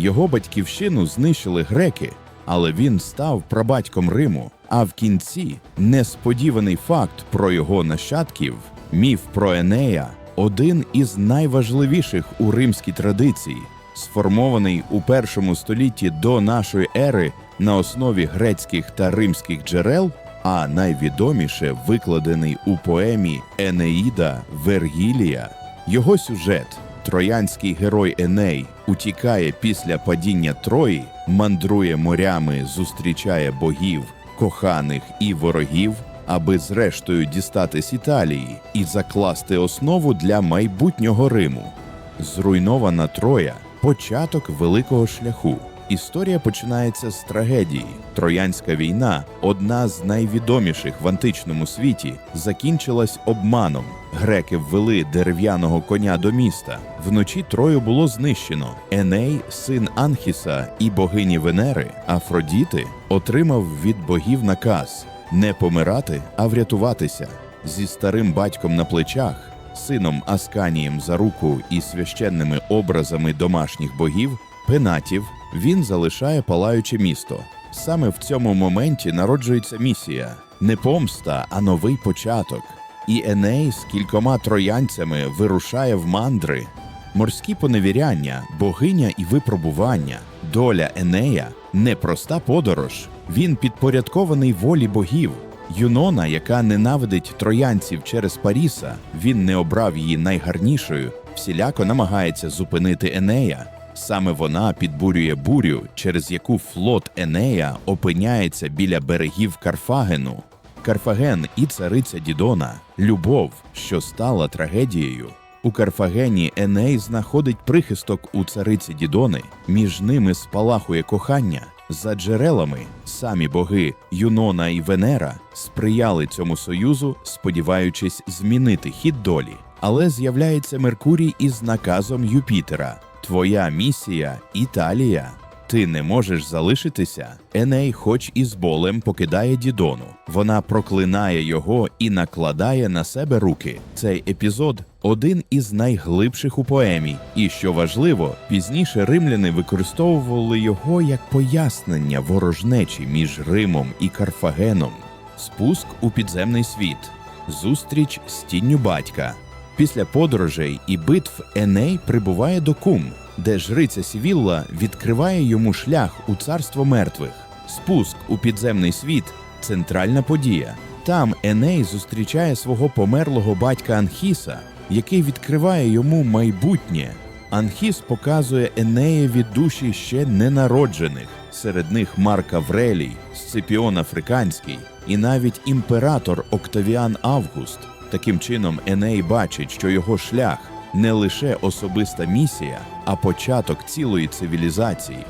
Його батьківщину знищили греки, але він став прабатьком Риму. А в кінці несподіваний факт про його нащадків, міф про Енея, один із найважливіших у римській традиції, сформований у першому столітті до нашої ери на основі грецьких та римських джерел, а найвідоміше викладений у поемі Енеїда Вергілія. Його сюжет Троянський герой Еней утікає після падіння Трої, мандрує морями, зустрічає богів, коханих і ворогів, аби зрештою дістатись Італії і закласти основу для майбутнього Риму. Зруйнована Троя початок великого шляху. Історія починається з трагедії. Троянська війна, одна з найвідоміших в античному світі, закінчилась обманом. Греки ввели дерев'яного коня до міста. Вночі Трою було знищено. Еней, син Анхіса і богині Венери, Афродіти, отримав від богів наказ не помирати, а врятуватися. Зі старим батьком на плечах, сином Асканієм за руку і священними образами домашніх богів, пенатів, він залишає палаюче місто. Саме в цьому моменті народжується місія не помста, а новий початок. І Еней з кількома троянцями вирушає в мандри. Морські поневіряння, богиня і випробування, доля Енея непроста подорож. Він підпорядкований волі богів. Юнона, яка ненавидить троянців через Паріса, він не обрав її найгарнішою, всіляко намагається зупинити Енея. Саме вона підбурює бурю, через яку флот Енея опиняється біля берегів Карфагену. Карфаген і цариця Дідона любов, що стала трагедією. У Карфагені Еней знаходить прихисток у цариці Дідони, між ними спалахує кохання. За джерелами самі боги Юнона і Венера сприяли цьому союзу, сподіваючись змінити хід долі. Але з'являється Меркурій із наказом Юпітера: Твоя місія Італія. Ти не можеш залишитися. Еней, хоч і з болем, покидає Дідону. Вона проклинає його і накладає на себе руки. Цей епізод один із найглибших у поемі. І що важливо, пізніше римляни використовували його як пояснення ворожнечі між Римом і Карфагеном, спуск у підземний світ, зустріч з тінню батька. Після подорожей і битв Еней прибуває до Кум, де жриця Сівілла відкриває йому шлях у царство мертвих. Спуск у підземний світ центральна подія. Там Еней зустрічає свого померлого батька Анхіса, який відкриває йому майбутнє. Анхіс показує Енеєві душі ще ненароджених. Серед них Марк Аврелій, Сципіон Африканський і навіть імператор Октавіан Август. Таким чином, Еней бачить, що його шлях не лише особиста місія, а початок цілої цивілізації.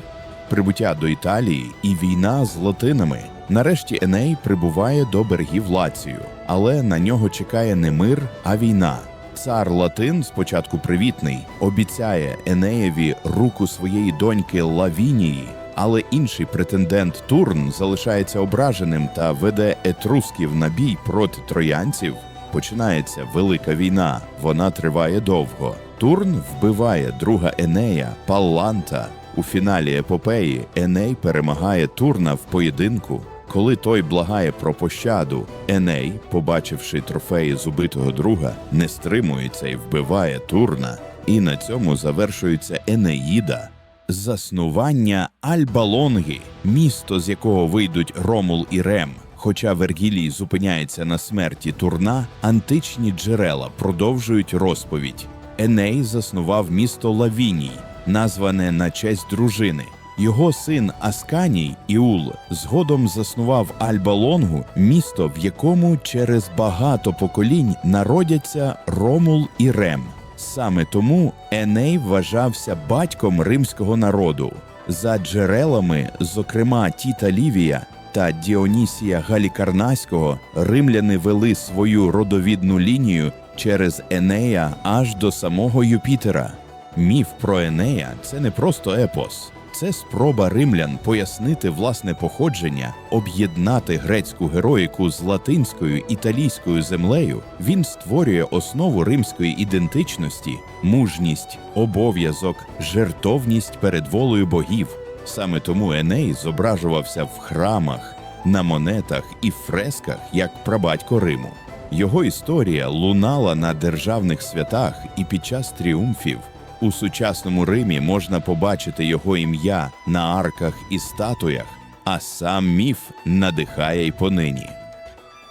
Прибуття до Італії і війна з латинами. Нарешті Еней прибуває до берегів Лацію, але на нього чекає не мир, а війна. Цар Латин, спочатку привітний, обіцяє Енеєві руку своєї доньки Лавінії, але інший претендент Турн залишається ображеним та веде етрусків на бій проти троянців. Починається велика війна. Вона триває довго. Турн вбиває друга Енея Палланта. У фіналі епопеї Еней перемагає Турна в поєдинку. Коли той благає про пощаду, Еней, побачивши трофеї з убитого друга, не стримується і вбиває Турна. І на цьому завершується Енеїда. Заснування Альба-Лонги, місто, з якого вийдуть Ромул і Рем. Хоча Вергілій зупиняється на смерті Турна, античні джерела продовжують розповідь. Еней заснував місто Лавіній, назване на честь дружини. Його син Асканій Іул згодом заснував Альба-Лонгу, місто, в якому через багато поколінь народяться Ромул і Рем. Саме тому Еней вважався батьком римського народу. За джерелами, зокрема Тіта Лівія та Діонісія Галікарнаського, римляни вели свою родовідну лінію через Енея аж до самого Юпітера. Міф про Енея це не просто епос, Це спроба римлян пояснити власне походження, об'єднати грецьку героїку з латинською італійською землею. Він створює основу римської ідентичності, мужність, обов'язок, жертовність перед волею богів. Саме тому Еней зображувався в храмах, на монетах і фресках як прабатько Риму. Його історія лунала на державних святах і під час тріумфів. У сучасному Римі можна побачити його ім'я на арках і статуях, а сам міф надихає й понині.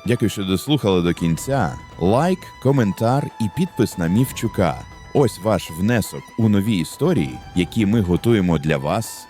Дякую, що дослухали до кінця. Лайк, коментар і підпис на Міфчука. Ось ваш внесок у нові історії, які ми готуємо для вас